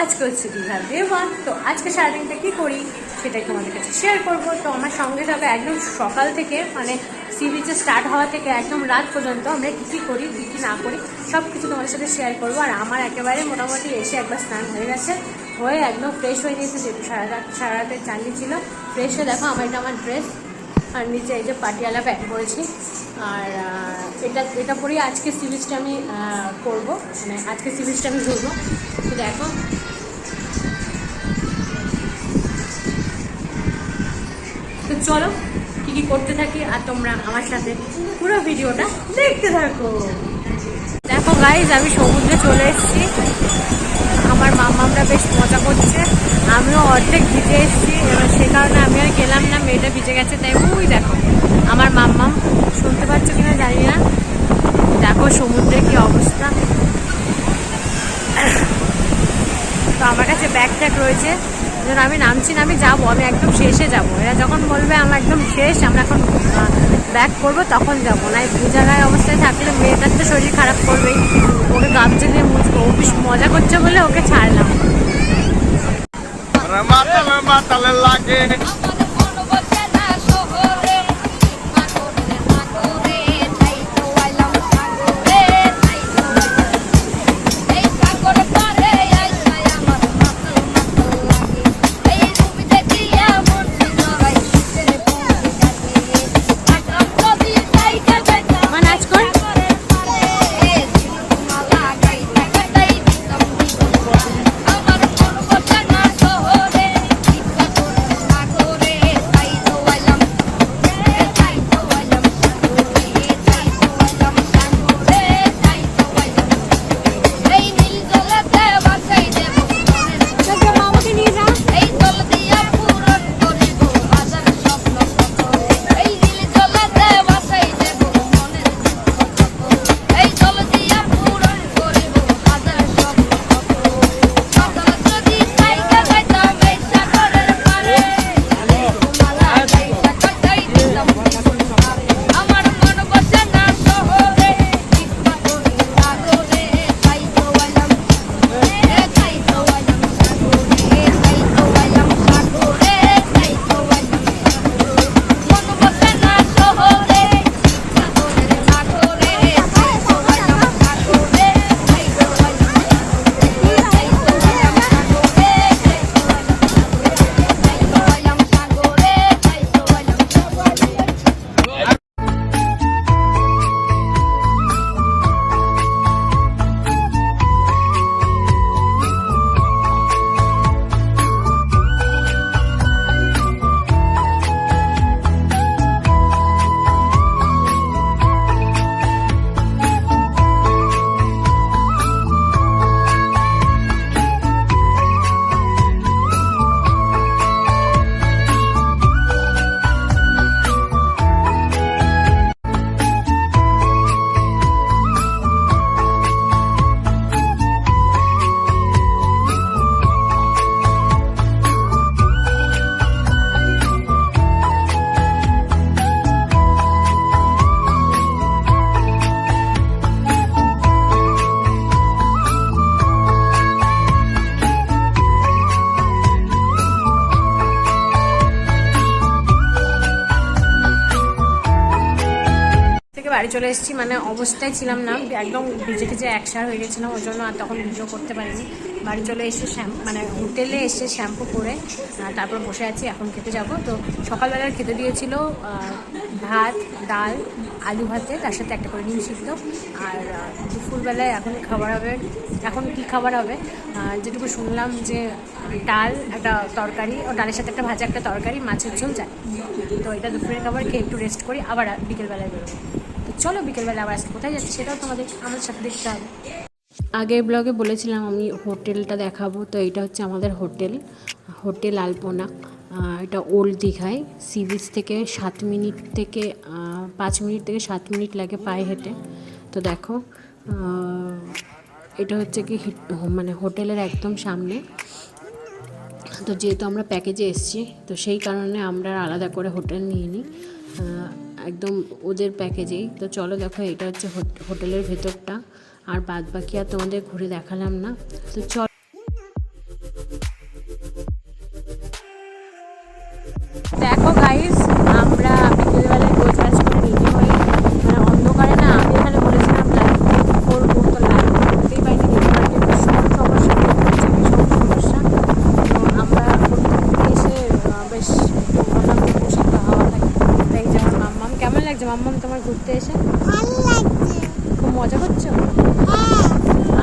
আজকে হচ্ছে দীঘার ডে তো আজকে সারাদিনটা কী করি সেটাই তোমাদের কাছে শেয়ার করব। তো আমার সঙ্গে সঙ্গে একদম সকাল থেকে মানে সি বিচে স্টার্ট হওয়া থেকে একদম রাত পর্যন্ত আমরা কী কী করি, কী কী না করি সব কিছু তোমাদের সাথে শেয়ার করব। আর আমার একেবারে মোটামুটি এসে একবার স্নান হয়ে গেছে, হয়ে একদম ফ্রেশ হয়ে নিয়েছে, যেহেতু সারা রাত, সারা রাতের জার্নি ছিল। ফ্রেশ হয়ে দেখো, আমার এটা আমার ড্রেস আর নিচে এই যে পাটিয়ালা প্যান্ট পরেছি আর এটা এটা পরেই আজকে সি বিচটা আমি করব। মানে আজকে সিরিজটা আমি ঘুরবো তো দেখো। তো চলো, কী কী করতে থাকি, আর তোমরা আমার সাথে পুরো ভিডিওটা দেখতে থাকো। দেখো গাইজ আমি সমুদ্রে চলে এসেছি। আমার মামামরা বেশ মজা করছে। আমিও অর্ধেক ভিজে এসেছি। এবার সে কারণে আমি আর গেলাম না, মেয়েটা ভিজে গেছে, তাই ওই দেখো আমার মাম্মাম শুনতে পাচ্ছ কিনা জানি না দেখো সমুদ্রের কি অবস্থা তো আমার কাছে ব্যাগ ট্যাগ রয়েছে, যেন আমি নামছি না, আমি যাব, আমি একদম শেষে যাব। এরা যখন বলবে, আমরা একদম শেষ, আমরা এখন ব্যাক করব, তখন যাব। না ভুজা অবস্থায় থাকলে মেয়েটার তো শরীর খারাপ করবেই। ওকে গামছা নিয়ে মুছবো, ও বেশ মজা করছে বলে ওকে ছাড়লাম। মাতালে লাগে। বাড়ি চলে এসেছি মানে অবস্থায় ছিলাম না। একদম ভিজে ভিজে একসার হয়ে গেছিলাম, ওই জন্য আর তখন ভিডিও করতে পারিনি। বাড়ি চলে এসে শ্যাম্পু মানে হোটেলে এসে শ্যাম্পু করে তারপর বসে আছি, এখন খেতে যাব। তো সকালবেলার খেতে দিয়েছিল ভাত, ডাল, আলু ভাতে, তার সাথে একটা করে ডিম সিদ্ধ। আর দুপুরবেলায় এখন খাবার হবে, এখন কি খাবার হবে? যেটুকু শুনলাম যে ডাল একটা তরকারি, ও ডালের সাথে একটা ভাজা একটা তরকারি, মাছের ঝোল যায় তো এটা দুপুরের খাবার, খেয়ে একটু রেস্ট করি, আবার বিকেলবেলায় বেরোবো। চলো বিকেলবেলা আবার আজকে কোথায় যাচ্ছি সেটাও তোমাদের, আমাদের সাথে দেখতে হবে। আগের ব্লগে বলেছিলাম আমি হোটেলটা দেখাবো, তো এটা হচ্ছে আমাদের হোটেল হোটেল আলপনা। এটা ওল্ড দীঘায়, সি বিচ থেকে সাত মিনিট থেকে পাঁচ মিনিট থেকে সাত মিনিট লাগে পায়ে হেঁটে। তো দেখো এটা হচ্ছে কি মানে হোটেলের একদম সামনে। তো যেহেতু আমরা প্যাকেজে এসেছি, তো সেই কারণে আমরা আলাদা করে হোটেল নিয়ে নিই একদম ওদের প্যাকেজেই। তো চলো দেখো, এটা হচ্ছে হোট- হোটেলের ভেতরটা। আর বাদ বাকি আর তোমাদের ঘুরে দেখালাম না। তো চল ঘুরতে এসে? খুব মজা করছ? হ্যাঁ।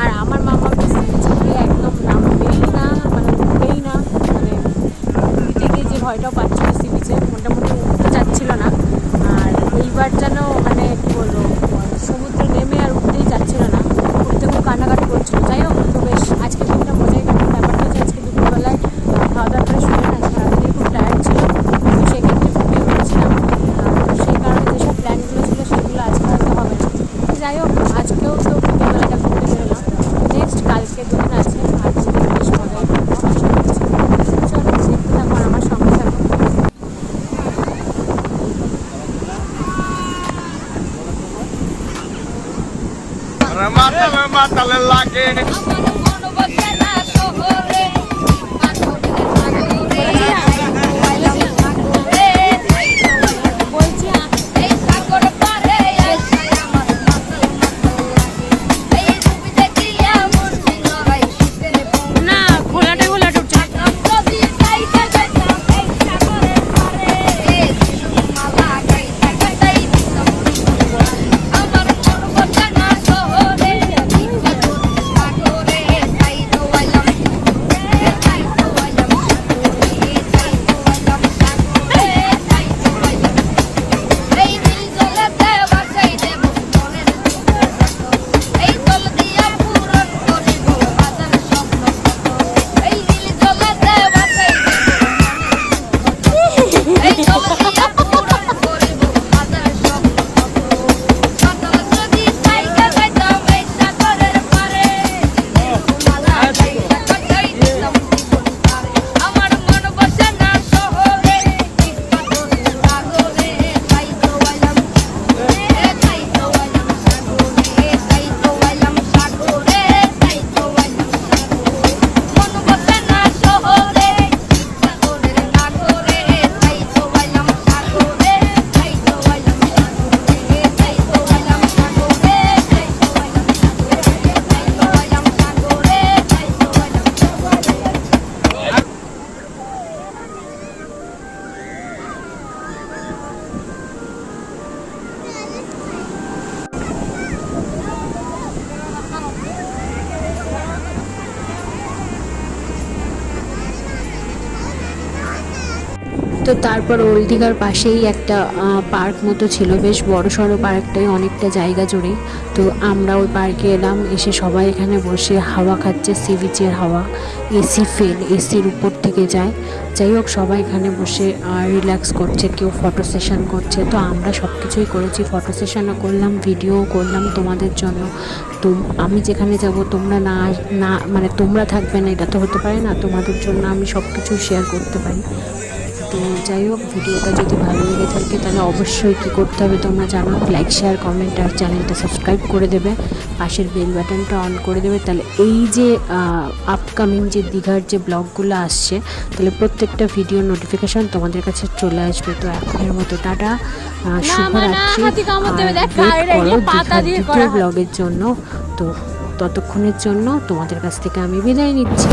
আর আমার মামা বেসিক্যালি একদম নামবেই না মানে উঠবেই না। মানে পুরীতে গিয়ে যে ভয়টাও পাচ্ছিল সি বিচে মোটামুটি উঠতে চাচ্ছিল না। আর এইবার যেন মানে কী বলব সমুদ্রে নেমে আর উঠতেই চাচ্ছিল না উঠতে খুব কান্নাকাটি করছিল যাই হোক তো বেশ আজকে দিনটা মজাই কাটলো ব্যাপারটা হচ্ছে আজকে দুপুরবেলায় আহ, খাওয়া দাওয়া করে শুনে না সারাদিন খুব টায়ার্ড ছিল তো সেক্ষেত্রে ঘুমিয়ে পড়েছিলাম আহ, তো সেই কারণে যেসব প্ল্যানগুলো ছিল সেগুলো আজকে হয়তো হবে না যাই হোক আজকেও তো বিকেলবেলাটা ঘুরতে বেরোলাম নেক্সট কালকে দুদিন আছে আর সেদিন বেশ মজাই করব আশা করছি চলো দেখতে থাকো আর আমার সঙ্গে থাকো আরে মাতালে মাতালে লাগে তো তারপর ওল্ড দীঘার পাশেই একটা পার্ক মতো ছিল, বেশ বড় সড়ো পার্কটাই, অনেকটা জায়গা জুড়ে তো আমরা ওই পার্কে এলাম, এসে সবাই এখানে বসে হাওয়া খাচ্ছে সি বিচের হাওয়া এসি ফেল এসির উপর থেকে যায়। যাই হোক, সবাই এখানে বসে রিল্যাক্স করছে, কেউ ফটো সেশন করছে। তো আমরা সব কিছুই করেছি ফটো সেশনও করলাম ভিডিও করলাম তোমাদের জন্য। তো আমি যেখানে যাব, তোমরা না না মানে তোমরা থাকবে না, এটা তো হতে পারে না, তোমাদের জন্য আমি সব কিছু শেয়ার করতে পারি। তো যাই হোক ভিডিওটা যদি ভালো লেগে থাকে তাহলে অবশ্যই কী করতে হবে তোমরা জানো লাইক শেয়ার কমেন্ট আর চ্যানেলটা সাবস্ক্রাইব করে দেবে। পাশের বেল বাটনটা অন করে দেবে। তাহলে এই যে আপকামিং যে দীঘার যে ব্লগগুলো আসছে তাহলে প্রত্যেকটা ভিডিও নোটিফিকেশান তোমাদের কাছে চলে আসবে। তো এখনের মতো টাটা শুভরাত্রি দ্বিতীয় ব্লগের জন্য। তো ততক্ষণের জন্য তোমাদের কাছ থেকে আমি বিদায় নিচ্ছি।